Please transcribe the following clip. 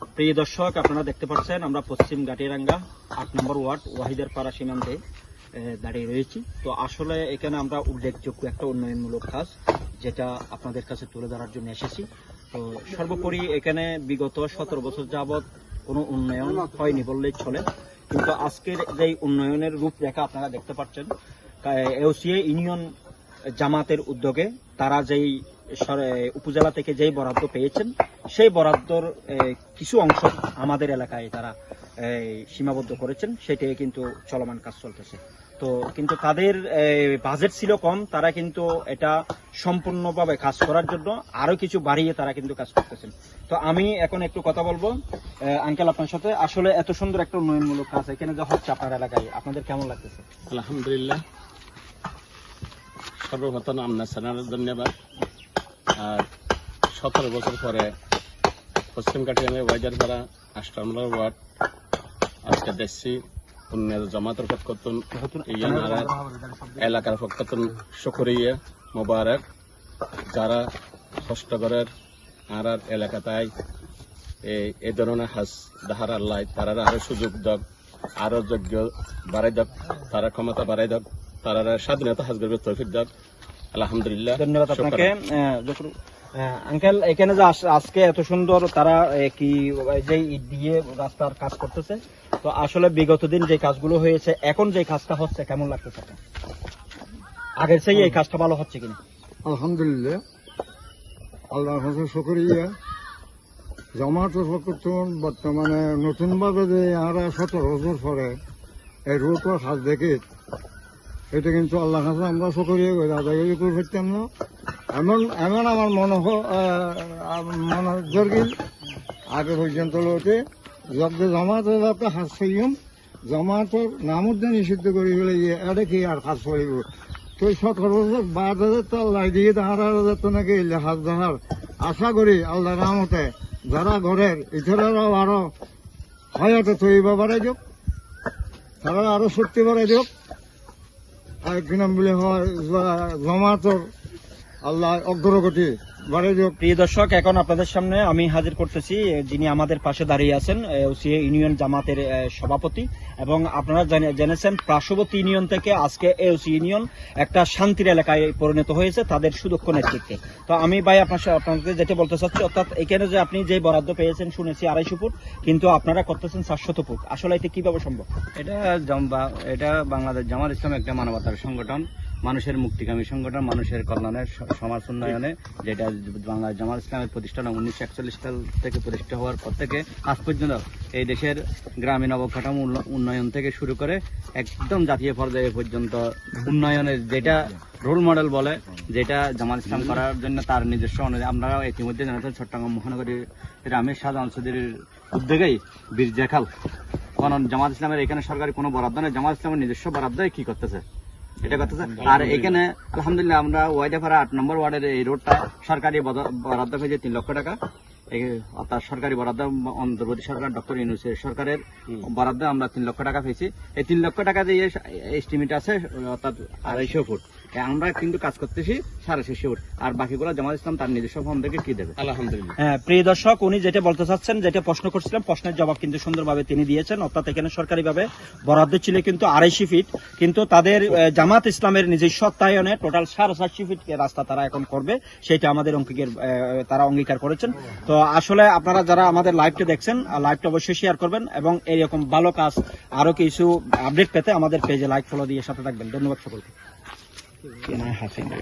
প্রিয় দর্শক, আপনারা দেখতে পাচ্ছেন, আমরা পশ্চিম গাটিরাঙ্গা, আট নম্বর ওয়ার্ড ওয়াহিদের পাড়া সীমান্তে দাঁড়িয়ে রয়েছি। তো আসলে এখানে আমরা উল্লেখযোগ্য একটা উন্নয়নমূলক কাজ, যেটা আপনাদের কাছে তুলে ধরার জন্য এসেছি। তো সর্বোপরি এখানে বিগত সতেরো বছর যাবৎ কোনো উন্নয়ন হয়নি বললেই চলে। কিন্তু আজকের যে উন্নয়নের রূপরেখা আপনারা দেখতে পাচ্ছেন এওসিএ ইউনিয়ন জামাতের উদ্যোগে, তারা যেই উপজেলা থেকে যেই বরাদ্দ পেয়েছেন, সেই বরাদ্দর কিছু অংশ আমাদের এলাকায় তারা সীমাবদ্ধ করেছেন সেটাই কিন্তু চলমান কাজ চলতেছে। তো কিন্তু তাদের বাজেট ছিল কম, তারা কিন্তু এটা সম্পূর্ণভাবে কাজ করার জন্য আরও কিছু বাড়িয়ে তারা কিন্তু কাজ করতেছেন। তো আমি এখন একটু কথা বলব আঙ্কেল আপনার সাথে। আসলে এত সুন্দর একটা উন্নয়নমূলক কাজ এখানে যা হচ্ছে আপনার এলাকায়, আপনাদের কেমন লাগতেছে? আলহামদুলিল্লাহ। সর্বপ্রথম আপনার ধন্যবাদ। সতেরো বছর পরে পশ্চিম কাঠিয়ামে ওয়াইজারপাড়া আষ্টামলার ওয়ার্ড আজকে দেখছি উন্নয়ন জামাতের পক্ষতন আর এলাকার পক্ষতন শুকরিয়া মোবারক। যারা কষ্ট করার আর আর এই এই ধরনের হাস দাহার আল্লাহ তারা আরও সুযোগ দক, আরও যোগ্য বাড়াই দক, তারা ক্ষমতা বাড়াই দক, তারা স্বাধীনতা হাস করবে তৌফিক দক। আলহামদুলিল্লাহ ধন্যবাদ আপনাকে। আঙ্কেল এখানে যে আজকে এত সুন্দর তারা কি যে ইট দিয়ে রাস্তার কাজ করতেছে তো আসলে বিগত দিন যে কাজগুলো হয়েছে এখন যে কাজটা হচ্ছে কেমন লাগতেছে আগের সেই এই কাজটা ভালো হচ্ছে কিনা? আলহামদুলিল্লাহ। আল্লাহর কাছে শুকরিয়া। জামাতের পক্ষতন বর্তমানে নতুনভাবে যে আমরা সতেরো বছর পরে এই রোডটার হাত দেখে এটা কিন্তু আল্লাহ কাছে আমরা করি, আদায় করে ফেলতাম না এমন এমন আমার মনে মনে জর্গিল আগে পর্যন্ত লোটে যবে জামাতের যাতে হাত খাইম জামাতের নামত নিষিদ্ধ করি বলে এটা কি আর কাজ করিব? তো সতেরো বছর বাদ হাজার তো আল্লাহ দিয়ে আঠারো হাজার তো নাকি? হাত দেখার আশা করি আল্লাহ রামতে যারা ঘরের ইতরাও আরও হয়তো তৈব বাড়াই দিক তারা আরও শক্তি বাড়াই দিক আর নাম বলে হয় জমাতর আল্লাহ অগ্রগতি প্রিয় দর্শক এখন আপনাদের সামনে আমি হাজির করতেছি যিনি আমাদের পাশে দাঁড়িয়ে আছেন ওসিএ ইউনিয়ন জামাতের সভাপতি। এবং আপনারা জেনেছেন পার্শ্ববর্তী ইউনিয়ন থেকে আজকে এওসি ইউনিয়ন একটা শান্তির এলাকায় পরিণত হয়েছে তাদের সুদক্ষ নেতৃত্বে। তো আমি ভাই আপনার আপনাদের যেটা বলতে চাচ্ছি অর্থাৎ এখানে যে আপনি যে বরাদ্দ পেয়েছেন শুনেছি আড়াইশো ফুট কিন্তু আপনারা করতেছেন সাতশত ফুট। আসলে এটা কীভাবে সম্ভব? এটা এটা বাংলাদেশ জামাত ইসলাম একটা মানবতার সংগঠন। মানুষের মুক্তিকামী সংগঠন, মানুষের কল্যাণের সমাজ উন্নয়নে, যেটা বাংলাদেশ জামাত ইসলামের প্রতিষ্ঠান উনিশশো একচল্লিশ সাল থেকে প্রতিষ্ঠা হওয়ার পর থেকে, আজ পর্যন্ত এই দেশের গ্রামীণ অবকাঠামো উন্নয়ন থেকে শুরু করে একদম জাতীয় পর্যায়ে পর্যন্ত উন্নয়নের যেটা রোল মডেল বলে, যেটা জামাত ইসলাম করার জন্য তার নিজস্ব অনুযায়ী আপনারা ইতিমধ্যে জানাচ্ছেন চট্টগ্রাম মহানগরীর আমির শাহজাহান চৌধুরীর উদ্যোগেই বীর জেখাল কারণ জামাত ইসলামের এখানে সরকারি কোনো বরাদ্দ নেই, জামাত ইসলামের নিজস্ব বরাদ্দ কি করতেছে? এটা কথা আর এখানে আলহামদুলিল্লাহ আমরা ওয়াইদাপাড়া আট নম্বর ওয়ার্ডের এই রোডটা সরকারি বরাদ্দ হয়েছে তিন লক্ষ টাকা। অর্থাৎ সরকারি বরাদ্দ অন্তর্বর্তী সরকার ডক্টর ইউনুসের সরকারের বরাদ্দ আমরা তিন লক্ষ টাকা পেয়েছি। এই তিন লক্ষ টাকা যে এস্টিমেট আছে অর্থাৎ আড়াইশো ফুট। আমরা কিন্তু কাজ করতেছি সাড়ে ছশো ফুট আর বাকিগুলো জামাত ইসলাম তার নিজস্ব ফর্ম থেকে কি দেবে? আলহামদুলিল্লাহ। হ্যাঁ প্রিয় দর্শক উনি যেটা বলতে চাচ্ছেন যেটা প্রশ্ন করছিলাম প্রশ্নের জবাব কিন্তু সুন্দরভাবে তিনি দিয়েছেন। অর্থাৎ এখানে সরকারিভাবে বরাদ্দ ছিল কিন্তু আড়াইশি ফিট কিন্তু তাদের জামাত ইসলামের নিজস্ব অত্যায়নে টোটাল সাড়ে চারশি ফিট রাস্তা তারা এখন করবে সেটা আমাদের অঙ্গীকার আহ, তারা অঙ্গীকার করেছেন। তো আসলে আপনারা যারা আমাদের লাইভটা দেখছেন লাইভটা অবশ্যই শেয়ার করবেন এবং এরকম ভালো কাজ আরও কিছু আপডেট পেতে আমাদের পেজে লাইক ফলো দিয়ে সাথে থাকবেন। ধন্যবাদ সকলকে। Can I have finger?